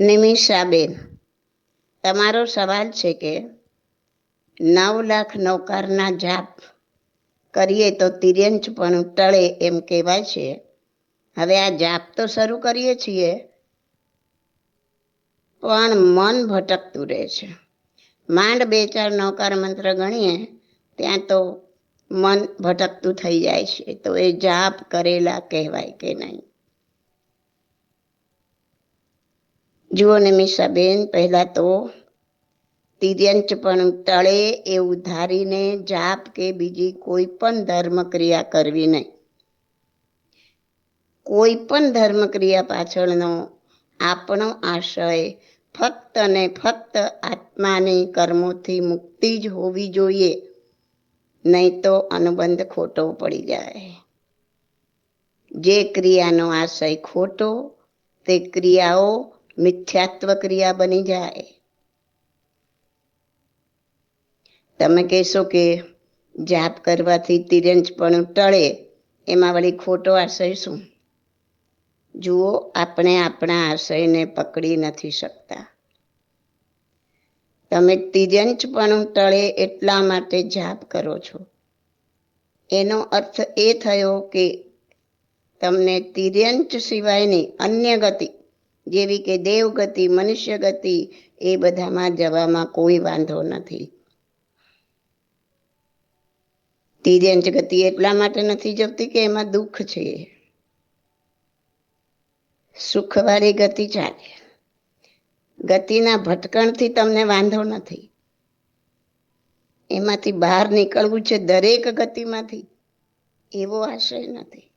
નિમિષાબેન, તમારો સવાલ છે કે નવ લાખ નૌકારના જાપ કરીએ તો તિર્યંચ પણ ટળે એમ કહેવાય છે. હવે આ જાપ તો શરૂ કરીએ છીએ, પણ મન ભટકતું રહે છે. માંડ બે ચાર નૌકાર મંત્ર ગણીએ, ત્યાં તો મન ભટકતું થઈ જાય છે. તો એ જાપ કરેલા કહેવાય કે નહીં? જુઓ નિમિષાબેન પહેલા તો તિર્યંચ પણ ટળે એવું ધારીને જાપ કે બીજી કોઈ પણ ધર્મ ક્રિયા કરવી નહીં. કોઈ પણ ધર્મ ક્રિયા પાછળનો આપણો આશય ફક્ત ને ફક્ત આત્માની કર્મોથી મુક્તિ જ હોવી જોઈએ, નહીં તો અનુબંધ ખોટો પડી જાય. જે ક્રિયાનો આશય ખોટો, તે ક્રિયાઓ મિથ્યાત્વ ક્રિયા બની જાય. તમે કહેશો કે જાપ કરવાથી તિરંજ પણ ટળે, એમાં વળી ખોટો આશય શું? જુઓ, આપણે આપણા આશયને પકડી નથી શકતા. તમે તિરંજ પણ ટળે એટલા માટે જાપ કરો છો. એનો અર્થ એ થયો કે તમને તિર્યંચ સિવાયની અન્ય ગતિ જેવી કે દેવગતિ મનુષ્ય ગતિ, એ બધામાં જવામાં કોઈ વાંધો નથી. તિર્યંચ ગતિ એટલા માટે નથી જતી કે એમાં દુઃખ છે. સુખવાળી ગતિ ચાલે. ગતિના ભટકણથી તમને વાંધો નથી. એમાંથી બહાર નીકળવું છે દરેક ગતિમાંથી. એવો આશય નથી.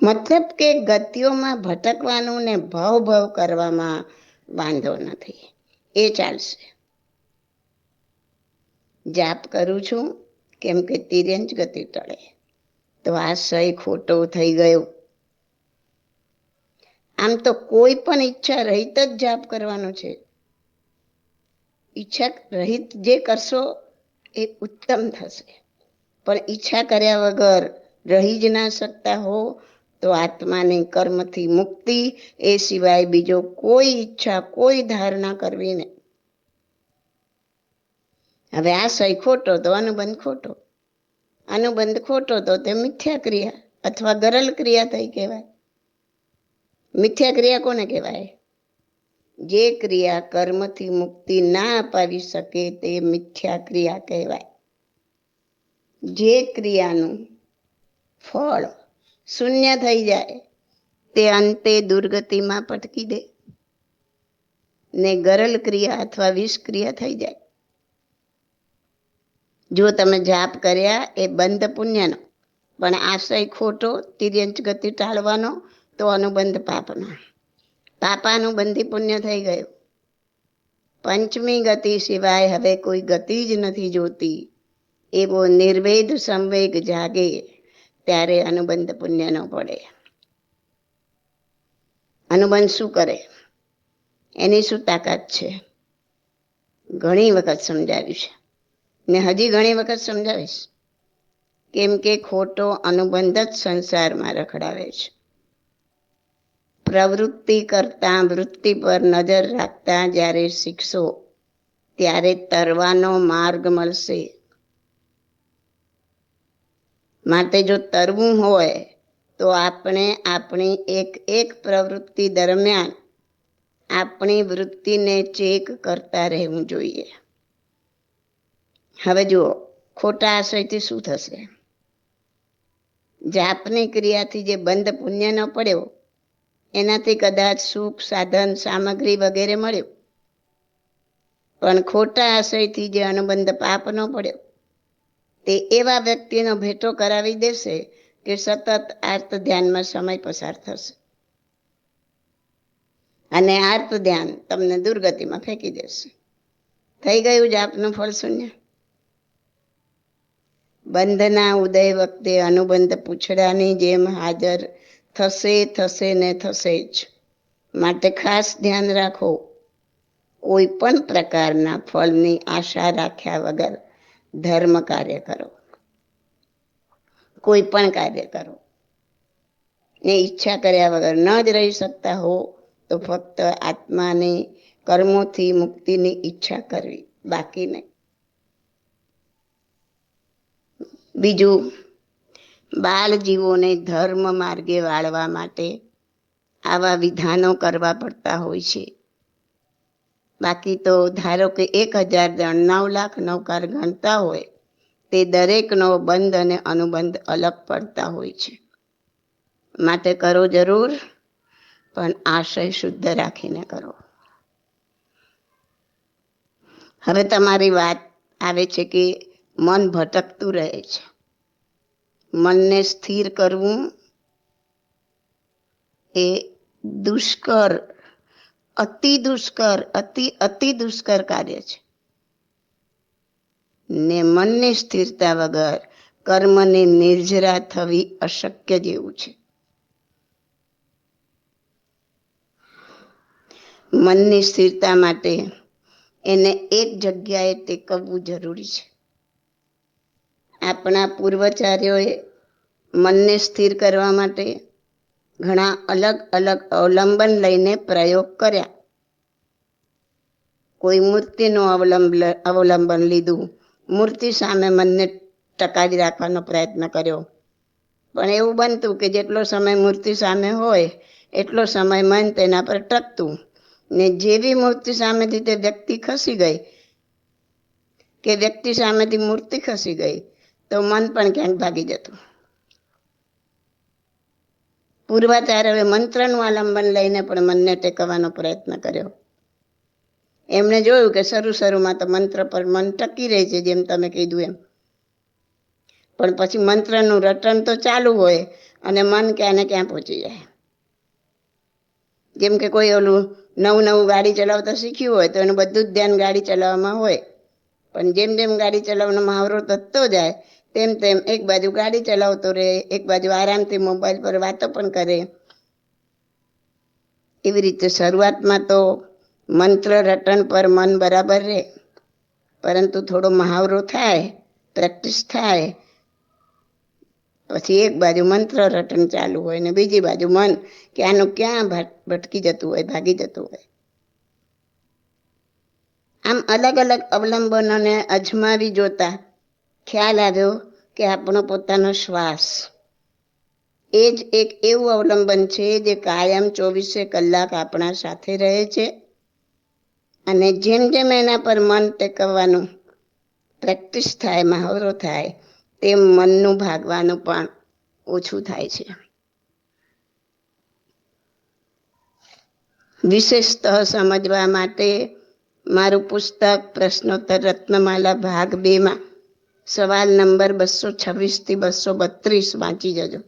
મતલબ કે ગતિઓમાં ભટકવાનું ને ભવ ભવ કરવામાં વાંધો નથી. એ ચાલશે. જાપ કરું છું, કેમ કે તિર્યંજ ગતિ ટળે. તો આશય ખોટો થઈ ગયો. આમ તો કોઈ પણ ઈચ્છા રહિત જ જાપ કરવાનો છે. ઈચ્છા રહિત જે કરશો એ ઉત્તમ થશે. પણ ઈચ્છા કર્યા વગર રહી જ ના શકતા હો તો આત્માને કર્મથી મુક્તિ, એ સિવાય બીજો કોઈ ઈચ્છા, કોઈ ધારણા કરવી નહીં. હવે આ સહી ખોટો તો અનુબંધ ખોટો. અનુબંધ ખોટો તો તે મિથ્યા ક્રિયા અથવા ગરલ ક્રિયા થઈ કહેવાય. મિથ્યા ક્રિયા કોને કહેવાય? જે ક્રિયા કર્મથી મુક્તિ ના અપાવી શકે તે મિથ્યા ક્રિયા કહેવાય. જે ક્રિયાનું ફળ શૂન્ય થઈ જાય, તે અંતે દુર્ગતિમાં પટકી દે. ને ગરલ ક્રિયા અથવા વિષક્રિયા થઈ જાય. જો તમે જાપ કર્યા એ બંધ પુણ્યનો, પણ આશય ખોટો, તિર્યંચ ગતિ ટાળવાનો, તો અનુબંધ પાપનો. પાપાનુબંધી પુણ્ય થઈ ગયું. પંચમી ગતિ સિવાય હવે કોઈ ગતિ જ નથી જોતી. એવો નિર્વેદ સંવેગ જાગે. ત્યારે અનુબંધ પુણ્ય પડે. અનુબંધ શું કરે? એની શું તાકાત છે? ઘણી વખત સમજાવ્યું છે. ને હજી ઘણી વખત સમજાવીશ. કેમ કે ખોટો અનુબંધ જ સંસારમાં રખડાવે છે. પ્રવૃત્તિ કરતા વૃત્તિ પર નજર રાખતા જ્યારે શીખશો, ત્યારે તરવાનો માર્ગ મળશે. માટે જો તરવું હોય, તો આપણે આપણી એક એક પ્રવૃત્તિ દરમિયાન આપણી વૃત્તિને ચેક કરતા રહેવું જોઈએ. હવે જુઓ, ખોટા આશયથી શું થશે? જાપની ક્રિયાથી જે બંધ પુણ્ય ન પડ્યો, એનાથી કદાચ સુખ, સાધન, સામગ્રી વગેરે મળ્યું. પણ ખોટા આશયથી જે અનુબંધ પાપ ન પડ્યો તે એવા વ્યક્તિનો ભેટો કરાવી દેશે કે સતત આર્ત ધ્યાનમાં સમય પસાર થશે. અને આર્ત ધ્યાન તમને દુર્ગતિમાં ફેંકી દેશે. થઈ ગયું જ આપનું ફળ શૂન્ય? બંધના ઉદય વખતે અનુબંધ પૂછડાની જેમ હાજર થશે થશે ને થશે જ. માટે ખાસ ધ્યાન રાખો. કોઈ પણ પ્રકારના ફળની આશા રાખ્યા વગર ધર્મ કાર્ય કરો. કોઈ પણ કાર્ય કરો. ને ઈચ્છા કર્યા વગર ન જ રહી શકતા હો, તો ફક્ત આત્માને કર્મોથી મુક્તિની ઈચ્છા કરવી, બાકી નહીં. બીજું બાળ જીવોને ધર્મ માર્ગે વાળવા માટે આવા વિધાનો કરવા પડતા હોય છે. બાકી તો ધારો કે એક હજાર જણ નવ લાખ નવકાર ગણતા હોય, તે દરેકનો બંધ અને અનુબંધ અલગ પડતા હોય છે. માટે કરો જરૂર, પણ આશય શુદ્ધ રાખીને કરો. હવે તમારી વાત આવે છે કે મન ભટકતું રહે છે. મનને સ્થિર કરવું એ દુષ્કર અતિ દુષ્કર, અતિ અતિ દુષ્કર કાર્ય છે. ને મનની સ્થિરતા વગર કર્મને નિર્જરા થવી અશક્ય જેવું છે. મનની સ્થિરતા માટે એને એક જગ્યાએ ટેકવવું જરૂરી છે. આપણા પૂર્વચાર્યોએ મનને સ્થિર કરવા માટે ઘણા અલગ અલગ અવલંબન લઈને પ્રયોગ કર્યા. કોઈ મૂર્તિનું અવલંબ અવલંબન લીધું. મૂર્તિ સામે મનને ટકાવી રાખવાનો પ્રયત્ન કર્યો. પણ એવું બનતું કે જેટલો સમય મૂર્તિ સામે હોય, એટલો સમય મન તેના પર ટકતું. ને જેવી મૂર્તિ સામેથી તે વ્યક્તિ ખસી ગઈ, કે વ્યક્તિ સામેથી મૂર્તિ ખસી ગઈ, તો મન પણ ક્યાંક ભાગી જતું. પૂર્વાચાર્યોએ મંત્રનું આલંબન લઈને પણ મનને ટેકવાનો પ્રયત્ન કર્યો. એમણે જોયું કે શરૂ શરૂમાં તો મંત્ર પર મન ટકી રહે છે જેમ તમે કીધું એમ. પણ પછી મંત્રનું રટન તો ચાલુ હોય અને મન ક્યાં ને ક્યાં પહોંચી જાય. જેમ કે કોઈ ઓલું નવું નવું ગાડી ચલાવતા શીખ્યું હોય તો એનું બધું જ ધ્યાન ગાડી ચલાવવામાં હોય. પણ જેમ જેમ ગાડી ચલાવવાનો મહાવરો થતો જાય તેમ તેમ એક બાજુ ગાડી ચલાવતો રહે, એક બાજુ આરામથી મોબાઈલ પર વાતો પણ કરે. એવી રીતે શરૂઆતમાં તો મંત્ર રટન પર મન બરાબર રહે, પરંતુ થોડો મહાવરો થાય, પ્રેક્ટિસ થાય, પછી એક બાજુ મંત્ર રટન ચાલુ હોય ને બીજી બાજુ મન કે આનું ક્યાં ભટકી જતું હોય, ભાગી જતું હોય. આમ અલગ અલગ અવલંબનોને અજમાવી જોતા ખ્યાલ આવ્યો કે આપણો પોતાનો શ્વાસ. એ જ એક એવું અવલંબન છે જે કાયમ ચોવીસે કલાક આપણા સાથે રહે છે. અને જેમ જેમ એના પર મન ટેકવવાનું પ્રેક્ટિસ થાય મહાવરો થાય, તેમ મનનું ભાગવાનું પણ ઓછું થાય છે. વિશેષતઃ સમજવા માટે મારું પુસ્તક પ્રશ્નોત્તર રત્નમાલા ભાગ બેમાં સવાલ નંબર બસો છવ્વીસથી બસો બત્રીસ વાંચી જજો.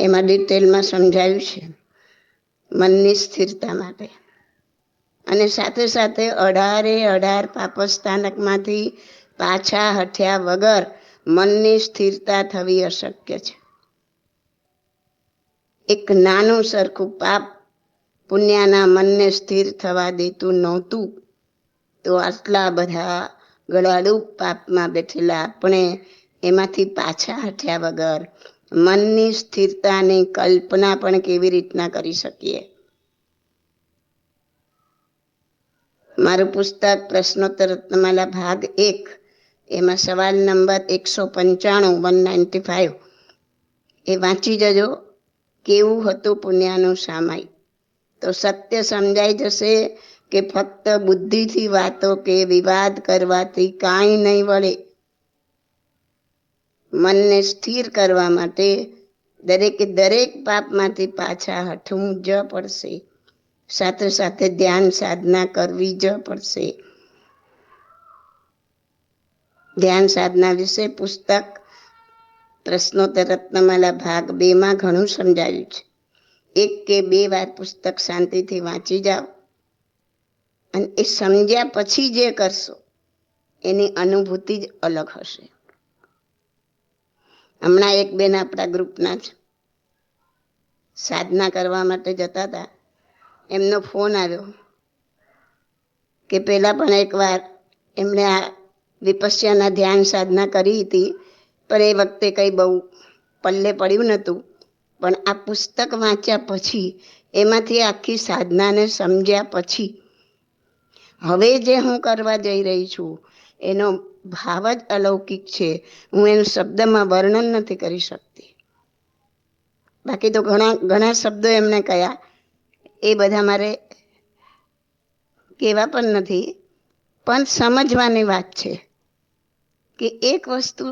એમાં ડિટેલમાં સમજાયું છે. મનની સ્થિરતા માટે. અને સાથે સાથે અઢારે અઢાર પાપસ્થાનકમાંથી પાછા હઠ્યા વગર મનની સ્થિરતા થવી અશક્ય છે. એક નાનું સરખું પાપ પુણ્યાના મનને સ્થિર થવા દેતું નહોતું. તો આટલા બધા ગળાડું પાપમાં બેઠેલા આપણે એમાંથી પાછા હટ્યા વગર મનની સ્થિરતાની કલ્પના પણ કેવી રીતના કરી શકીએ? મારું પુસ્તક પ્રશ્નોત્તર રત્નમાલા ભાગ એક, એમાં સવાલ નંબર એકસો પંચાણું વન નાઇન્ટી ફાઇવ એ વાંચી જજો, કેવું હતું પુણ્યાનું સામાય? તો સત્ય સમજાઈ જશે કે ફક્ત બુદ્ધિથી વાતો કે વિવાદ કરવાથી કાંઈ નહીં વળે. મનને સ્થિર કરવા માટે દરેકે દરેક પાપમાંથી પાછા હટવું જ પડશે. સાથે સાથે ધ્યાન સાધના કરવી જ પડશે. ધ્યાન સાધના વિશે પુસ્તક પ્રશ્નોત્તર રત્નમાલા ભાગ બેમાં ઘણું સમજાયું છે. એક કે બે વાર પુસ્તક શાંતિથી વાંચી જાઓ. અને એ સમજ્યા પછી જે કરશો, એની અનુભૂતિ જ અલગ હશે. હમણાં એક બેન આપણા ગ્રુપના જ સાધના કરવા માટે જતા હતા. એમનો ફોન આવ્યો કે પહેલાં પણ એકવાર એમણે આ વિપસ્યાના ધ્યાન સાધના કરી હતી, પણ એ વખતે કંઈ બહુ પલ્લે પડ્યું નહોતું. પણ આ પુસ્તક વાંચ્યા પછી, એમાંથી આખી સાધનાને સમજ્યા પછી હવે જે હું કરવા જઈ રહી છું, એનો ભાવ જ અલૌકિક છે. હું એનું શબ્દમાં વર્ણન નથી કરી શકતી. બાકી તો ઘણા ઘણા શબ્દો એમને કયા. એ બધા મારે કહેવા પણ નથી, પણ સમજવાની વાત છે કે એક વસ્તુ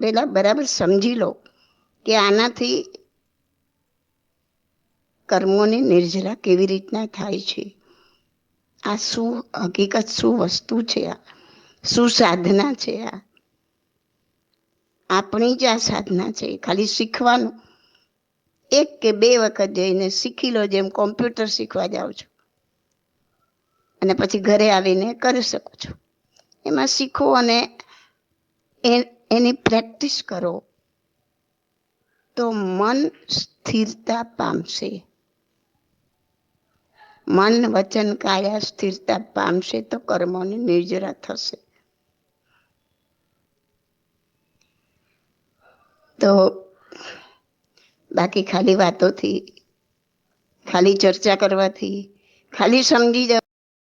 પહેલાં બરાબર સમજી લો કે આનાથી કર્મોની નિર્જરા કેવી રીતના થાય છે. આ શું હકીકત, શું વસ્તુ છે આ? શું સાધના છે આ? આપણી જ આ સાધના છે, ખાલી શીખવાનું. એક કે બે વખત જઈને શીખી લો જેમ કોમ્પ્યુટર શીખવા જાઓ છો. અને પછી ઘરે આવીને કરી શકો છો. એમાં શીખો અને એની પ્રેક્ટિસ કરો. તો મન સ્થિરતા પામશે. મન, વચન, કાયા, સ્થિરતા પામશે તો કર્મોની નિર્જરા થશે. તો બાકી ખાલી વાતોથી, ખાલી ચર્ચા કરવાથી, ખાલી સમજી જવા